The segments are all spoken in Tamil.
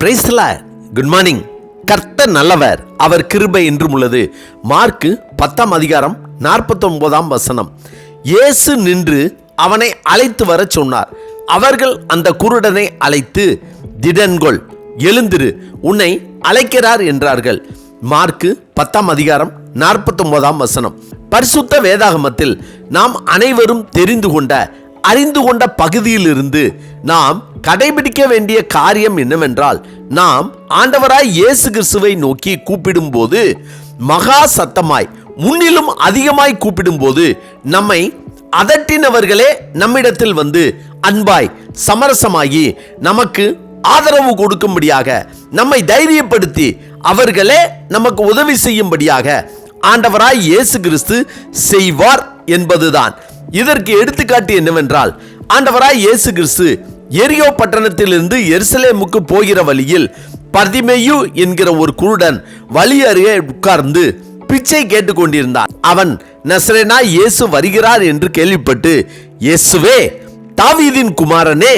பிரைஸ்ல குட் மார்னிங் கர்த்த நல்லவர். அவர் கிருபை என்றும் உள்ளது. மார்க்கு பத்தாம் அதிகாரம் நாற்பத்தொன்பதாம் வசனம். இயேசு நின்று அவனை அழைத்து வரச் சொன்னார். அவர்கள் அந்த குருடனை அழைத்து திடன்கொள் எழுந்திரு உன்னை அழைக்கிறார் என்றார்கள். மார்க்கு பத்தாம் அதிகாரம் நாற்பத்தொன்பதாம் வசனம். பரிசுத்த வேதாகமத்தில் நாம் அனைவரும் தெரிந்து கொண்ட அறிந்து கொண்ட பகுதியிலிருந்து நாம் கடைபிடிக்க வேண்டிய காரியம் என்னவென்றால் நாம் ஆண்டவராய் இயேசு கிறிஸ்துவை நோக்கி கூப்பிடும்போது மகா சத்தமாய் முன்னிலும் அதிகமாய் கூப்பிடும்போது நம்மை அதட்டினவர்களே நம்மிடத்தில் வந்து அன்பாய் சமரசமாகி நமக்கு ஆதரவு கொடுக்கும்படியாக நம்மை தைரியப்படுத்தி அவர்களே நமக்கு உதவி செய்யும்படியாக ஆண்டவராய் இயேசு கிறிஸ்து செய்வார். என்பதுதான். இதற்கு எடுத்துக்காட்டு என்னவென்றால் ஆண்டவராய் இயேசு கிறிஸ்து எரியோ பட்டணத்திலிருந்து எருசலேமுக்கு போகிற வழியில் பர்திமேயு என்கிற ஒரு குருடன் வழி அருகே உட்கார்ந்து பிச்சை கேட்டுக்கொண்டிருந்தான். அவன் நசரேனா இயேசு வருகிறார் என்று கேள்விப்பட்டு இயேசுவே தாவீதின் குமாரனே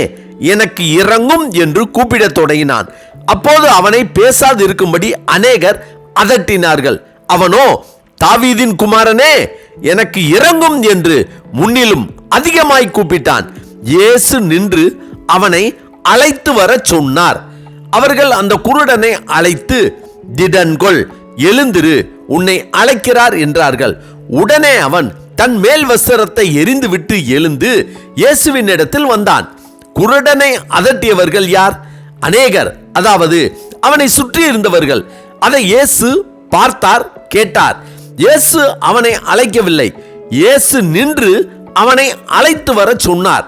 எனக்கு இறங்கும் என்று கூப்பிடத் தொடங்கினான். அப்போது அவனை பேசாது இருக்கும்படி அநேகர் அதட்டினார்கள். அவனோ தாவீதின் குமாரனே எனக்கு இறங்கும் என்று முன்னிலும் அதிகமாய் கூப்பிட்டான். இயேசு நின்று அவனை அழைத்து வரச் சொன்னார். அவர்கள் அந்த குருடனை அழைத்து திடன்கொள் எழுந்திரு உன்னை அழைக்கிறார் என்றார்கள். உடனே அவன் தன் மேல் வஸ்திரத்தை எரிந்துவிட்டு எழுந்து இயேசுவின் இடத்தில் வந்தான். குருடனை அதட்டியவர்கள் யார்? அநேகர். அதாவது அவனை சுற்றி இருந்தவர்கள். அதை இயேசு பார்த்தார் கேட்டார். இயேசு அவனை அழைக்கவில்லை. இயேசு நின்று அவனை அழைத்து வர சொன்னார்.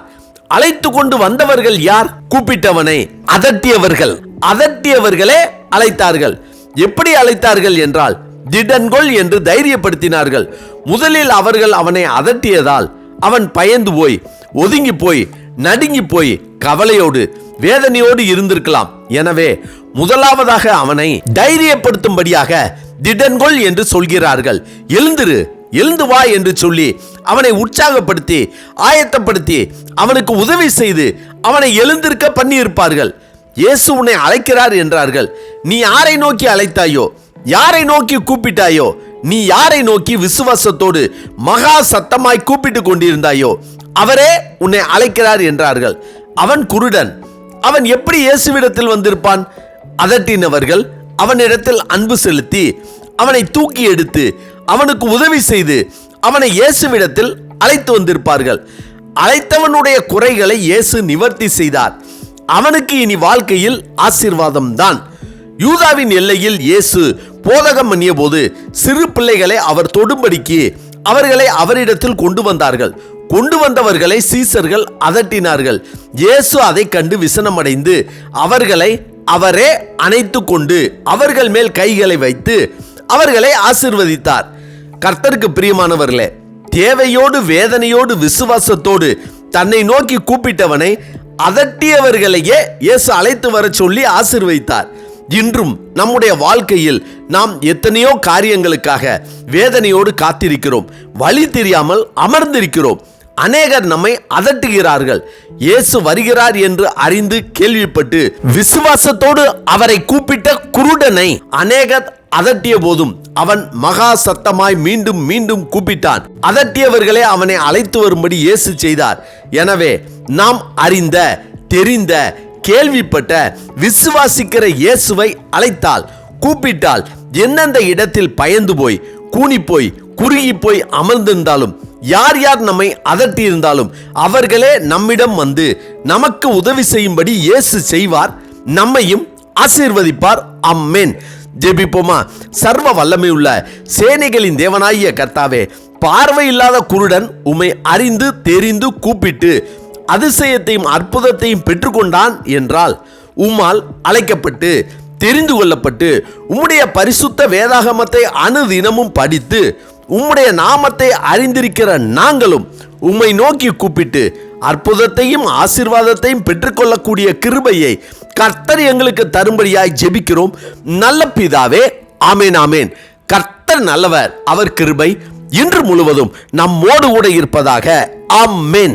அழைத்து கொண்டு வந்தவர்கள் யார்? கூப்பிட்டவனை அதட்டியவர்கள். அதட்டியவர்களே அழைத்தார்கள். எப்படி அழைத்தார்கள் என்றால் திடன்கொள் என்று தைரியப்படுத்தினார்கள். முதலில் அவர்கள் அவனை அதட்டியதால் அவன் பயந்து போய் ஒதுங்கி போய் நடுங்கி போய் கவலையோடு வேதனையோடு இருந்திருக்கலாம். எனவே முதலாவதாக அவனை தைரியப்படுத்தும்படியாக திடன்கொள் என்று சொல்கிறார்கள். எழுந்திரு எழுந்து வா என்று சொல்லி அவனை உற்சாகப்படுத்தி ஆயத்தப்படுத்தி அவனுக்கு உதவி செய்து அவனை எழுந்திருக்க பண்ணியிருப்பார்கள். இயேசு உன்னை அழைக்கிறார் என்றார்கள். நீ யாரை நோக்கி அழைத்தாயோ யாரை நோக்கி கூப்பிட்டாயோ நீ யாரை நோக்கி விசுவாசத்தோடு மகா சத்தமாய் கூப்பிட்டு கொண்டிருந்தாயோ அவரே உன்னை அழைக்கிறார் என்றார்கள். அவன் குருடன் அவன் எப்படி இயேசுவிடத்தில் வந்திருப்பான்? அதட்டினவர்கள் அவனிடத்தில் அன்பு செலுத்தி அவனை தூக்கி எடுத்து அவனுக்கு உதவி செய்து அவனை இயேசுவிடத்தில் அழைத்து வந்திருப்பார்கள். அழைத்தவனுடைய குறைகளை இயேசு நிவர்த்தி செய்தார். அவனுக்கு இனி வாழ்க்கையில் ஆசீர்வாதம் தான். யூதாவின் எல்லையில் இயேசு போதகம் பண்ணிய போது சிறு பிள்ளைகளை அவர் தொடும்படிக்கு அவர்களை அவரிடத்தில் கொண்டு வந்தார்கள். கொண்டு வந்தவர்களை சீசர்கள் அதட்டினார்கள். இயேசு அதை கண்டு விசனமடைந்து அவர்களை அவரே அணைத்து கொண்டு அவர்கள் மேல் கைகளை வைத்து அவர்களை ஆசிர்வதித்தார். கர்த்தருக்கு பிரியமானவர்களே தேவையோடு வேதனையோடு விசுவாசத்தோடு தன்னை நோக்கி கூப்பிட்டவனை அதட்டியவர்களையே இயேசு அழைத்து வர சொல்லி ஆசிர்வதித்தார். இன்றும் நம்முடைய வாழ்க்கையில் நாம் எத்தனையோ காரியங்களுக்காக வேதனையோடு காத்திருக்கிறோம். வழி தெரியாமல் அமர்ந்திருக்கிறோம். அநேகர் நம்மை அதட்டுகிறார்கள். இயேசு வருகிறார் என்று அறிந்து கேள்விப்பட்டு விசுவாசத்தோடு அவரை கூப்பிட்ட குருடனை அநேகர் அதட்டிய போதும் அவன் மகா சத்தமாய் மீண்டும் மீண்டும் கூப்பிட்டான். அதட்டியவர்களே அவனை அழைத்து வரும்படி இயேசு செய்தார். எனவே நாம் அறிந்த தெரிந்த கேள்விப்பட்ட விசுவாசிக்கிற இயேசுவை அழைத்தால் கூப்பிட்டால் எந்தெந்த இடத்தில் பயந்து போய் கூனி போய் குறுகி போய் அமர்ந்திருந்தாலும் யார் யார் நம்மை அதட்டி இருந்தாலும் அவர்களே நம்மிடம் வந்து நமக்கு உதவி செய்யும்படி இயேசு செய்வார் நம்மையும் ஆசீர்வதிப்பார். அம்மேன் ஜெபிப்போமா? சர்வ வல்லமை உள்ள சேனைகளின் தேவனாகிய கர்த்தாவே பார்வை இல்லாத குருடன் உம்மை அறிந்து தெரிந்து கூப்பிட்டு அதிசயத்தையும் அற்புதத்தையும் பெற்றுக்கொண்டான் என்றால் உம்மால் அழைக்கப்பட்டு தெரிந்து கொள்ளப்பட்டு உம்முடைய பரிசுத்த வேதாகமத்தை அனுதினமும் படித்து உம்முடைய நாமத்தை அறிந்திருக்கிற நாங்களும் உம்மை நோக்கி கூப்பிட்டு அற்புதத்தையும் ஆசீர்வாதத்தையும் பெற்றுக்கொள்ளக்கூடிய கிருபையை கர்த்தர் எங்களுக்கு தரும்படியாய் ஜெபிக்கிறோம். நல்ல பிதாவே ஆமேன் ஆமேன். கர்த்தர் நல்லவர் அவர் கிருபை இன்று முழுவதும் நம்மோடு கூட இருப்பதாக ஆமேன்.